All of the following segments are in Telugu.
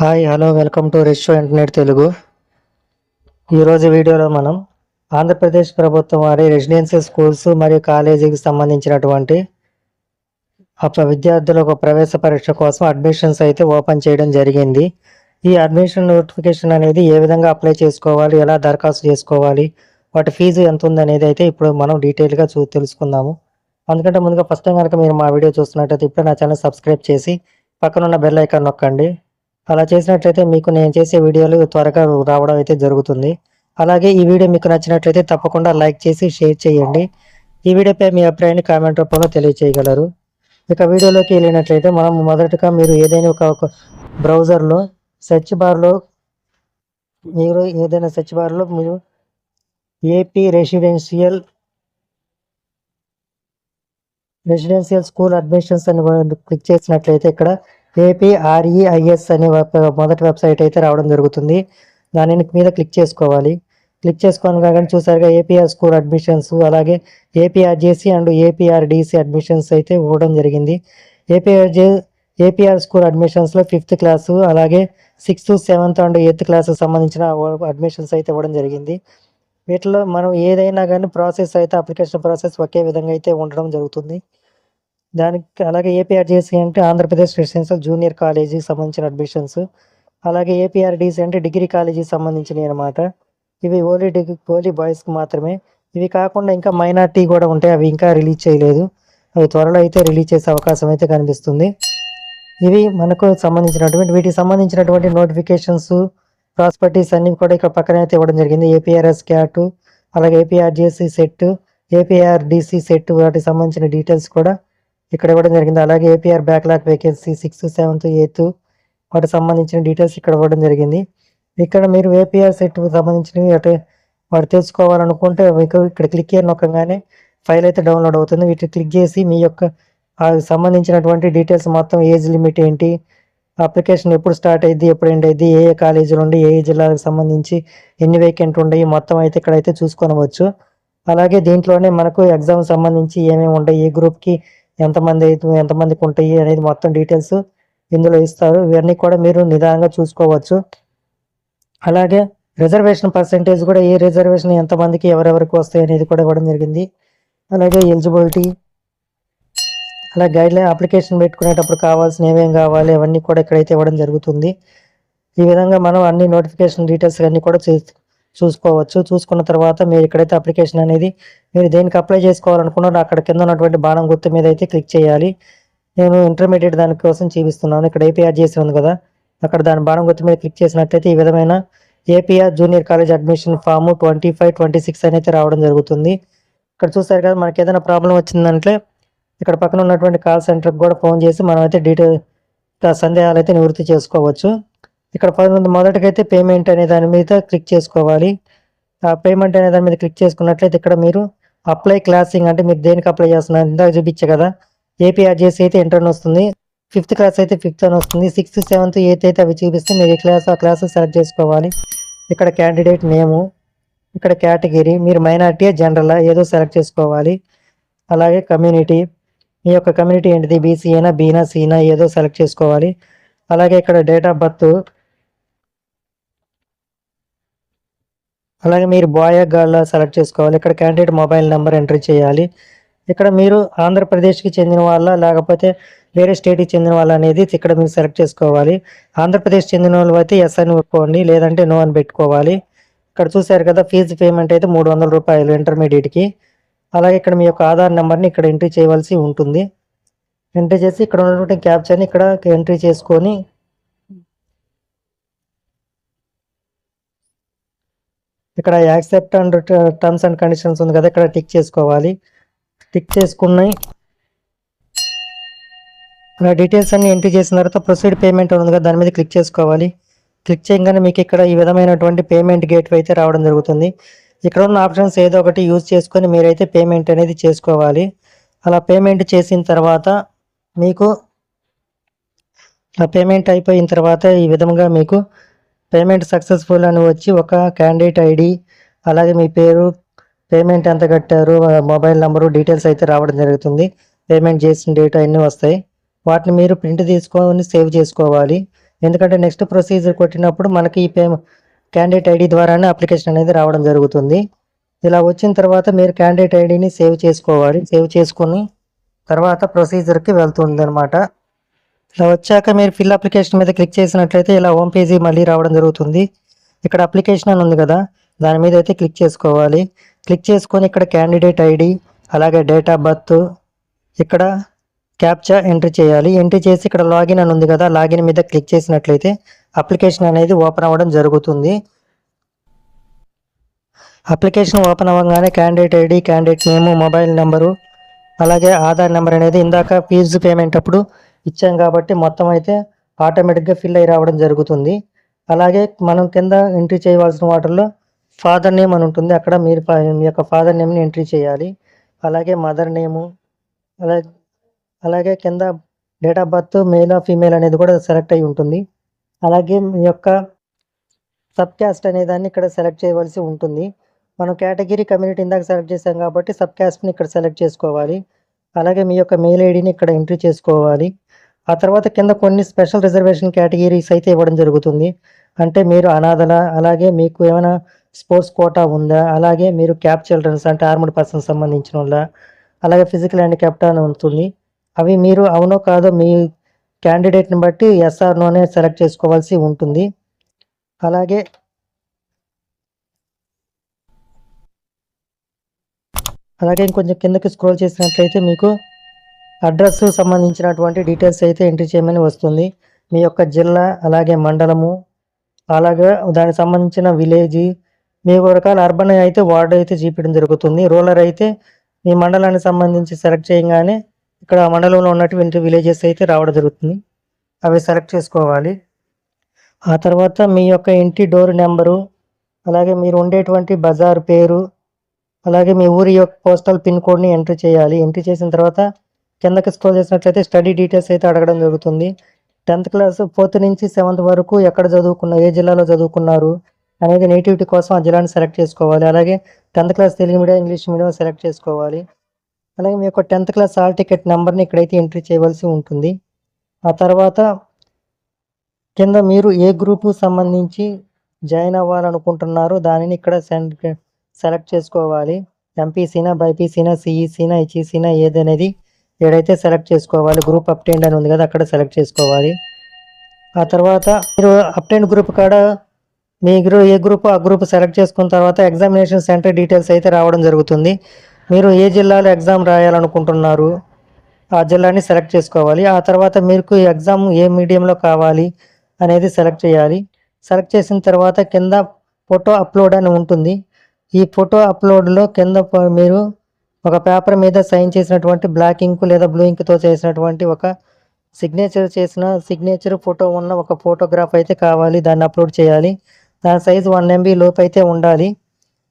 Hi hello welcome to restaurant internet Telugu. ఈరోజు వీడియోలో మనం ఆంధ్రప్రదేశ్ ప్రభుత్వం వారి రెసిడెన్షియల్ స్కూల్స్ మరియు కాలేజీకి సంబంధించినటువంటి ఒక విద్యార్థులకు ప్రవేశ పరీక్ష కోసం అడ్మిషన్స్ అయితే ఓపెన్ చేయడం జరిగింది. ఈ అడ్మిషన్ నోటిఫికేషన్ అనేది ఏ విధంగా అప్లై చేసుకోవాలి ఎలా దరఖాస్తు చేసుకోవాలి వాటి ఫీజు ఎంత ఉందనేది అయితే ఇప్పుడు మనం డీటెయిల్గా చూ తెలుసుకుందాము. అందుకంటే ముందుగా ఫస్ట్ టైం కనుక మీరు మా వీడియో చూస్తున్నట్టయితే ఇప్పుడు నా ఛానల్ సబ్స్క్రైబ్ చేసి పక్కనున్న బెల్ ఐకాన్ నొక్కండి. అలా చేసినట్లయితే మీకు నేను చేసే వీడియోలు త్వరగా రావడం అయితే జరుగుతుంది. అలాగే ఈ వీడియో మీకు నచ్చినట్లయితే తప్పకుండా లైక్ చేసి షేర్ చేయండి. ఈ వీడియోపై మీ అభిప్రాయాన్ని కామెంట్ రూపంలో తెలియజేయగలరు ఇక వీడియోలోకి వెళ్ళినట్లయితే మనం మొదటగా మీరు ఏదైనా ఒక ఒక బ్రౌజర్లో సెర్చ్ బార్లో మీరు ఏదైనా సెర్చ్ బార్లో మీరు AP residential residential school admissions అని క్లిక్ చేసినట్లయితే ఇక్కడ ఏపీఆర్ఈఐఎస్ అనే మొదటి వెబ్సైట్ అయితే రావడం జరుగుతుంది. దానిని మీద క్లిక్ చేసుకోవాలి. క్లిక్ చేసుకొని కానీ చూసారుగా ఏపీఆర్ స్కూల్ అడ్మిషన్స్ అలాగే ఏపీఆర్జేసి అండ్ ఏపీఆర్డిసి అడ్మిషన్స్ అయితే ఇవ్వడం జరిగింది. ఏపీఆర్జే ఏపీఆర్ స్కూల్ అడ్మిషన్స్లో ఫిఫ్త్ క్లాసు అలాగే సిక్స్త్ సెవెంత్ అండ్ ఎయిత్ క్లాస్కి సంబంధించిన అడ్మిషన్స్ అయితే ఇవ్వడం జరిగింది. వీటిలో మనం ఏదైనా కానీ ప్రాసెస్ అయితే అప్లికేషన్ ప్రాసెస్ ఒకే విధంగా అయితే ఉండడం జరుగుతుంది. దానికి అలాగే ఏపీఆర్జేసీ అంటే ఆంధ్రప్రదేశ్ రెసిడెన్షియల్ జూనియర్ కాలేజీకి సంబంధించిన అడ్మిషన్స్. అలాగే ఏపీఆర్డీసీ అంటే డిగ్రీ కాలేజీకి సంబంధించినవి అనమాట ఇవి ఓన్లీ డిగ్రీ ఓన్లీ బాయ్స్కి మాత్రమే. ఇవి కాకుండా ఇంకా మైనార్టీ కూడా ఉంటాయి. అవి ఇంకా రిలీజ్ చేయలేదు. అవి త్వరలో అయితే రిలీజ్ చేసే అవకాశం అయితే కనిపిస్తుంది. ఇవి మనకు సంబంధించినటువంటి వీటికి సంబంధించినటువంటి నోటిఫికేషన్స్ ప్రాస్పర్టీస్ అన్ని కూడా ఇక్కడ పక్కన అయితే ఇవ్వడం జరిగింది. ఏపీఆర్ఎస్ క్యాట్ అలాగే ఏపీఆర్జేసీ సెట్ ఏపీఆర్డిసి సెట్ వాటికి సంబంధించిన డీటెయిల్స్ కూడా ఇక్కడ ఇవ్వడం జరిగింది. అలాగే APR backlog vacancy sixth seventh eighth వాటికి సంబంధించిన డీటెయిల్స్ ఇక్కడ ఇవ్వడం జరిగింది. ఇక్కడ మీరు ఏపీఆర్ సెట్కి సంబంధించినవి అటు వాడు తెలుసుకోవాలనుకుంటే మీకు ఇక్కడ క్లిక్ చేయని నొక్కగానే ఫైల్ అయితే డౌన్లోడ్ అవుతుంది. వీటిని క్లిక్ చేసి మీ యొక్క సంబంధించినటువంటి డీటెయిల్స్ మొత్తం ఏజ్ లిమిట్ ఏంటి అప్లికేషన్ ఎప్పుడు స్టార్ట్ అయ్యింది ఎప్పుడు ఎండ్ అయింది ఏ ఏ కాలేజీలు ఉండి ఏ ఏ జిల్లాలకు సంబంధించి ఎన్ని వేకెంట్ ఉన్నాయి మొత్తం అయితే ఇక్కడైతే చూసుకోనవచ్చు. అలాగే దీంట్లోనే మనకు ఎగ్జామ్ సంబంధించి ఏమేమి ఉంటాయి ఏ గ్రూప్కి ఎంతమంది అయితే ఎంతమందికి ఉంటాయి అనేది మొత్తం డీటెయిల్స్ ఇందులో ఇస్తారు. ఇవన్నీ కూడా మీరు నిదానంగా చూసుకోవచ్చు. అలాగే రిజర్వేషన్ పర్సంటేజ్ కూడా ఏ రిజర్వేషన్ ఎంతమందికి ఎవరెవరికి వస్తాయి అనేది కూడా ఇవ్వడం జరిగింది. అలాగే ఎలిజిబిలిటీ అలా గైడ్ లైన్ అప్లికేషన్ పెట్టుకునేటప్పుడు కావాల్సిన ఏమేమి కావాలి అవన్నీ కూడా ఇక్కడైతే ఇవ్వడం జరుగుతుంది. ఈ విధంగా మనం అన్ని నోటిఫికేషన్ డీటెయిల్స్ అన్నీ కూడా చూ- చూసుకోవచ్చు. చూసుకున్న తర్వాత మీరు ఇక్కడైతే అప్లికేషన్ అనేది మీరు దేనికి అప్లై చేసుకోవాలనుకున్నారో అక్కడ కింద ఉన్నటువంటి బాణం గుర్తు మీద అయితే క్లిక్ చేయాలి. నేను ఇంటర్మీడియట్ దానికోసం చూపిస్తున్నాను. ఇక్కడ ఏపీఆర్ చేసి ఉంది కదా. అక్కడ దాని బాణం గుర్తు మీద క్లిక్ చేసినట్లయితే ఈ విధమైన APR junior college admission form twenty five twenty six అయితే రావడం జరుగుతుంది. ఇక్కడ చూసారు కదా మనకి ఏదైనా ప్రాబ్లం వచ్చిందంటే ఇక్కడ పక్కన ఉన్నటువంటి కాల్ సెంటర్కి కూడా ఫోన్ చేసి మనం అయితే డీటెయిల్ సందేహాలు అయితే నివృత్తి చేసుకోవచ్చు. ఇక్కడ ఫస్ట్ మొదటికైతే పేమెంట్ అనే దాని మీద క్లిక్ చేసుకోవాలి. ఆ పేమెంట్ అనే దాని మీద క్లిక్ చేసుకున్నట్లయితే ఇక్కడ మీరు అప్లై క్లాసింగ్ అంటే మీరు దేనికి అప్లై చేస్తున్నారు ఇందాక చూపించే కదా. ఏపీఆర్జేసీ అయితే ఎంటర్ అని వస్తుంది. ఫిఫ్త్ క్లాస్ అయితే ఫిఫ్త్ అని వస్తుంది. సిక్స్త్ సెవెంత్ ఎయిత్ అయితే అవి చూపిస్తే మీరు ఏ క్లాస్ ఆ క్లాస్ సెలెక్ట్ చేసుకోవాలి. ఇక్కడ క్యాండిడేట్ నేము ఇక్కడ కేటగిరీ మీరు మైనార్టీయా జనరల్ ఏదో సెలెక్ట్ చేసుకోవాలి. అలాగే కమ్యూనిటీ మీ యొక్క కమ్యూనిటీ ఏంటిది? బీసీనా బీనా సీనా ఏదో సెలెక్ట్ చేసుకోవాలి. అలాగే ఇక్కడ డేట్ ఆఫ్ బర్త్ అలాగే మీరు బాయ్ గర్ల్ సెలెక్ట్ చేసుకోవాలి. ఇక్కడ క్యాండిడేట్ మొబైల్ నెంబర్ ఎంట్రీ చేయాలి. ఇక్కడ మీరు ఆంధ్రప్రదేశ్కి చెందిన వాళ్ళ లేకపోతే వేరే స్టేట్కి చెందిన వాళ్ళ అనేది ఇక్కడ మీరు సెలెక్ట్ చేసుకోవాలి. ఆంధ్రప్రదేశ్ చెందిన వాళ్ళు అయితే ఎస్ అని ఒప్పుకోండి లేదంటే నో అని పెట్టుకోవాలి. ఇక్కడ చూసారు కదా ఫీజు పేమెంట్ అయితే మూడు వందల రూపాయలు ఇంటర్మీడియట్కి అలాగే ఇక్కడ మీ యొక్క ఆధార్ నెంబర్ని ఇక్కడ ఎంట్రీ చేయవలసి ఉంటుంది. ఎంట్రీ చేసి ఇక్కడ ఉన్నటువంటి క్యాప్చర్ని ఇక్కడ ఎంట్రీ చేసుకొని ఇక్కడ accept and terms and conditions ఉంది కదా ఇక్కడ టిక్ చేసుకోవాలి. టిక్ చేసుకున్నాయి. అలా డీటెయిల్స్ అన్ని ఎంట్రీ చేసిన తర్వాత ప్రొసీడ్ పేమెంట్ ఉంది కదా దాని మీద క్లిక్ చేసుకోవాలి. క్లిక్ చేయగానే మీకు ఇక్కడ ఈ విధమైనటువంటి పేమెంట్ గేట్ అయితే రావడం జరుగుతుంది. ఇక్కడ ఉన్న ఆప్షన్స్ ఏదో ఒకటి యూజ్ చేసుకొని మీరైతే పేమెంట్ అనేది చేసుకోవాలి. అలా పేమెంట్ చేసిన తర్వాత మీకు ఆ పేమెంట్ అయిపోయిన తర్వాత ఈ విధంగా మీకు పేమెంట్ సక్సెస్ఫుల్ అని వచ్చి ఒక క్యాండిడేట్ ఐడి అలాగే మీ పేరు పేమెంట్ ఎంత కట్టారు మొబైల్ నెంబరు డీటెయిల్స్ అయితే రావడం జరుగుతుంది. పేమెంట్ చేసిన డేటా అన్నీ వస్తాయి వాటిని మీరు ప్రింట్ తీసుకొని సేవ్ చేసుకోవాలి. ఎందుకంటే నెక్స్ట్ ప్రొసీజర్ కొట్టినప్పుడు మనకి ఈ పే క్యాండిడేట్ ఐడి ద్వారానే అప్లికేషన్ అనేది రావడం జరుగుతుంది. ఇలా వచ్చిన తర్వాత మీరు క్యాండిడేట్ ఐడిని సేవ్ చేసుకోవాలి సేవ్ చేసుకొని తర్వాత ప్రొసీజర్కి వెళ్తుంది అనమాట ఇలా వచ్చాక మీరు ఫిల్ అప్లికేషన్ మీద క్లిక్ చేసినట్లయితే ఇలా హోమ్ పేజీ మళ్ళీ రావడం జరుగుతుంది. ఇక్కడ అప్లికేషన్ అని ఉంది కదా దాని మీద అయితే క్లిక్ చేసుకోవాలి. క్లిక్ చేసుకొని ఇక్కడ క్యాండిడేట్ ఐడి అలాగే డేట్ ఆఫ్ బర్త్ ఇక్కడ క్యాప్చా ఎంట్రీ చేయాలి. ఎంట్రీ చేసి ఇక్కడ లాగిన్ అని ఉంది కదా లాగిన్ మీద క్లిక్ చేసినట్లయితే అప్లికేషన్ అనేది ఓపెన్ అవ్వడం జరుగుతుంది. అప్లికేషన్ ఓపెన్ అవ్వగానే candidate ID candidate name mobile number అలాగే ఆధార్ నెంబర్ అనేది ఇందాక ఫీజు పేమెంట్ అప్పుడు ఇచ్చాం కాబట్టి మొత్తం అయితే ఆటోమేటిక్గా ఫిల్ అయి రావడం జరుగుతుంది. అలాగే మనం కింద ఎంట్రీ చేయవలసిన వాటర్లో ఫాదర్ నేమ్ అని ఉంటుంది. అక్కడ మీరు మీ యొక్క ఫాదర్ నేమ్ని ఎంట్రీ చేయాలి. అలాగే మదర్ నేము అలాగే అలాగే కింద date of birth male female అనేది కూడా సెలెక్ట్ అయి ఉంటుంది. అలాగే మీ యొక్క సబ్ క్యాస్ట్ అనే దాన్ని ఇక్కడ సెలెక్ట్ చేయవలసి ఉంటుంది. మనం కేటగిరీ కమ్యూనిటీ ఇందాక సెలెక్ట్ చేసాం కాబట్టి సబ్ క్యాస్ట్ని ఇక్కడ సెలెక్ట్ చేసుకోవాలి. అలాగే మీ యొక్క మెయిల్ ఐడిని ఇక్కడ ఎంట్రీ చేసుకోవాలి. ఆ తర్వాత కింద కొన్ని స్పెషల్ రిజర్వేషన్ కేటగిరీస్ అయితే ఇవ్వడం జరుగుతుంది. అంటే మీరు అనాథల అలాగే మీకు ఏమైనా స్పోర్ట్స్ కోటా ఉందా? అలాగే మీరు క్యాప్ చిల్డ్రన్స్ అంటే ఆర్మడ్ పర్సన్ సంబంధించిన వాళ్ళ అలాగే ఫిజికల్ హ్యాండిక్యాప్ట్ అని ఉంటుంది. అవి మీరు అవునో కాదో మీ క్యాండిడేట్ని బట్టి ఎస్ఆర్నోనే సెలెక్ట్ చేసుకోవాల్సి ఉంటుంది. అలాగే అలాగే ఇంకొంచెం కిందకి స్క్రోల్ చేసినట్లయితే మీకు అడ్రస్ సంబంధించినటువంటి డీటెయిల్స్ అయితే ఎంట్రీ చేయమని వస్తుంది. మీ యొక్క జిల్లా అలాగే మండలము అలాగే దానికి సంబంధించిన విలేజ్ మీ రకాల అర్బన్ అయితే వార్డు అయితే చూపించడం జరుగుతుంది. రూరల్ అయితే మీ మండలానికి సంబంధించి సెలెక్ట్ చేయగానే ఇక్కడ మండలంలో ఉన్నటువంటి విలేజెస్ అయితే రావడం జరుగుతుంది. అవి సెలెక్ట్ చేసుకోవాలి. ఆ తర్వాత మీ యొక్క ఇంటి డోర్ నెంబరు అలాగే మీరు ఉండేటువంటి బజార్ పేరు అలాగే మీ ఊరి యొక్క పోస్టల్ పిన్ కోడ్ని ఎంట్రీ చేయాలి. ఎంట్రీ చేసిన తర్వాత కిందకి స్క్రోల్ చేసినట్లయితే స్టడీ డీటెయిల్స్ అయితే అడగడం జరుగుతుంది. టెన్త్ క్లాస్ ఫోర్త్ నుంచి సెవెంత్ వరకు ఎక్కడ చదువుకున్నారు ఏ జిల్లాలో చదువుకున్నారు అనేది నేటివిటీ కోసం ఆ జిల్లాని సెలెక్ట్ చేసుకోవాలి. అలాగే tenth class Telugu medium English medium select చేసుకోవాలి. అలాగే మీ యొక్క టెన్త్ క్లాస్ హాల్ టికెట్ నెంబర్ని ఇక్కడైతే ఎంట్రీ చేయవలసి ఉంటుంది. ఆ తర్వాత కింద మీరు ఏ గ్రూపు సంబంధించి జాయిన్ అవ్వాలనుకుంటున్నారో దానిని ఇక్కడ సెలెక్ట్ చేసుకోవాలి. ఎంపీసీనా బైపీసీనా సిఈసీనా హెచ్ఈసీనా ఏదనేది ఏడైతే సెలెక్ట్ చేసుకోవాలి గ్రూప్ అప్టెండ్ అని ఉంది కదా అక్కడ సెలెక్ట్ చేసుకోవాలి. ఆ తర్వాత మీరు అప్టెండ్ గ్రూప్ కాడ మీ ఏ గ్రూప్ ఆ గ్రూప్ సెలెక్ట్ చేసుకున్న తర్వాత ఎగ్జామినేషన్ సెంటర్ డీటెయిల్స్ అయితే రావడం జరుగుతుంది. మీరు ఏ జిల్లాలో ఎగ్జామ్ రాయాలనుకుంటున్నారు ఆ జిల్లాని సెలెక్ట్ చేసుకోవాలి. ఆ తర్వాత మీకు ఎగ్జామ్ ఏ మీడియంలో కావాలి అనేది సెలెక్ట్ చేయాలి. సెలెక్ట్ చేసిన తర్వాత కింద ఫోటో అప్లోడ్ అని ఉంటుంది. ఈ ఫోటో అప్లోడ్లో కింద మీరు ఒక పేపర్ మీద సైన్ చేసినటువంటి బ్లాక్ ఇంక్ లేదా బ్లూ ఇంక్తో చేసినటువంటి ఒక సిగ్నేచర్ చేసిన సిగ్నేచర్ ఫోటో ఉన్న ఒక ఫోటోగ్రాఫ్ అయితే కావాలి. దాన్ని అప్లోడ్ చేయాలి. దాని సైజ్ వన్ ఎంబీ లోపు అయితే ఉండాలి.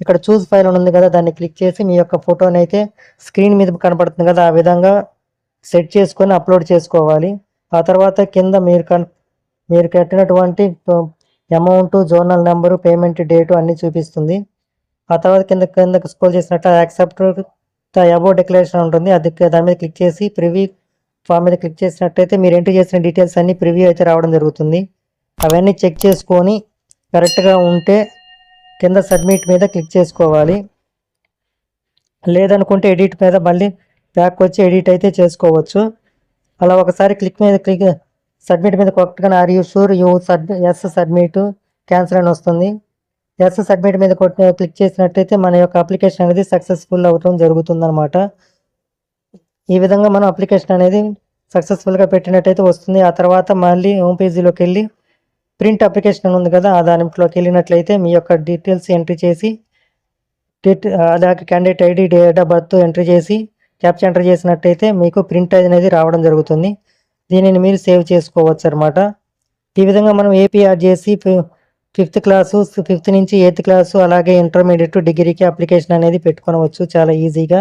ఇక్కడ చూస్ ఫైల్ ఉంది కదా దాన్ని క్లిక్ చేసి మీ యొక్క ఫోటోని అయితే స్క్రీన్ మీద కనపడుతుంది కదా ఆ విధంగా సెట్ చేసుకొని అప్లోడ్ చేసుకోవాలి. ఆ తర్వాత కింద మీరు కన్ మీరు కట్టినటువంటి amount zonal number payment date అన్నీ చూపిస్తుంది. ఆ తర్వాత కింద కిందకు స్కోల్ చేసినట్టు యాక్సెప్ట్ అబౌ డిక్లరేషన్ ఉంటుంది. అది దాని మీద క్లిక్ చేసి ప్రివ్యూ ఫామ్ మీద క్లిక్ చేసినట్టయితే మీరు ఎంట్రీ చేసిన డీటెయిల్స్ అన్ని ప్రివ్యూ అయితే రావడం జరుగుతుంది. అవన్నీ చెక్ చేసుకొని కరెక్ట్గా ఉంటే కింద సబ్మిట్ మీద క్లిక్ చేసుకోవాలి. లేదనుకుంటే ఎడిట్ మీద మళ్ళీ బ్యాక్ వచ్చి ఎడిట్ అయితే చేసుకోవచ్చు. అలా ఒకసారి క్లిక్ మీద క్లిక్ సబ్మిట్ మీద కొట్టగానే are you sure you sub yes submit cancel అని వస్తుంది. ఎస్ సబ్మిట్ మీద కొట్టి క్లిక్ చేసినట్టయితే మన యొక్క అప్లికేషన్ అనేది సక్సెస్ఫుల్ అవటం జరుగుతుంది అనమాట ఈ విధంగా మనం అప్లికేషన్ అనేది సక్సెస్ఫుల్గా పెట్టినట్టయితే వస్తుంది. ఆ తర్వాత మళ్ళీ హోమ్ పేజీలోకి వెళ్ళి ప్రింట్ అప్లికేషన్ ఉంది కదా ఆ దానిలోకి వెళ్ళినట్లయితే మీ యొక్క డీటెయిల్స్ ఎంట్రీ చేసి డేట్ అలాగే candidate ID date of birth entry చేసి క్యాప్చర్ ఎంటర్ చేసినట్టయితే మీకు ప్రింట్ అనేది రావడం జరుగుతుంది. దీనిని మీరు సేవ్ చేసుకోవచ్చు అనమాట ఈ విధంగా మనం ఏపీఆర్ చేసి ఫిఫ్త్ క్లాసు ఫిఫ్త్ నుంచి ఎయిత్ క్లాసు అలాగే ఇంటర్మీడియట్ డిగ్రీకి అప్లికేషన్ అనేది పెట్టుకోవచ్చు చాలా ఈజీగా.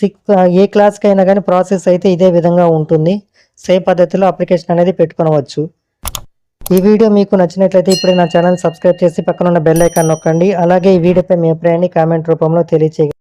సిక్స్ ఏ క్లాస్కి అయినా కానీ ప్రాసెస్ అయితే ఇదే విధంగా ఉంటుంది. సేమ్ పద్ధతిలో అప్లికేషన్ అనేది పెట్టుకోవచ్చు ఈ వీడియో మీకు నచ్చినట్లయితే ఇప్పుడే నా ఛానల్ సబ్స్క్రైబ్ చేసి పక్కన ఉన్న బెల్ ఐకాన్ నొక్కండి. అలాగే ఈ వీడియోపై మీ అభిప్రాయాన్ని కామెంట్ రూపంలో తెలియచేయండి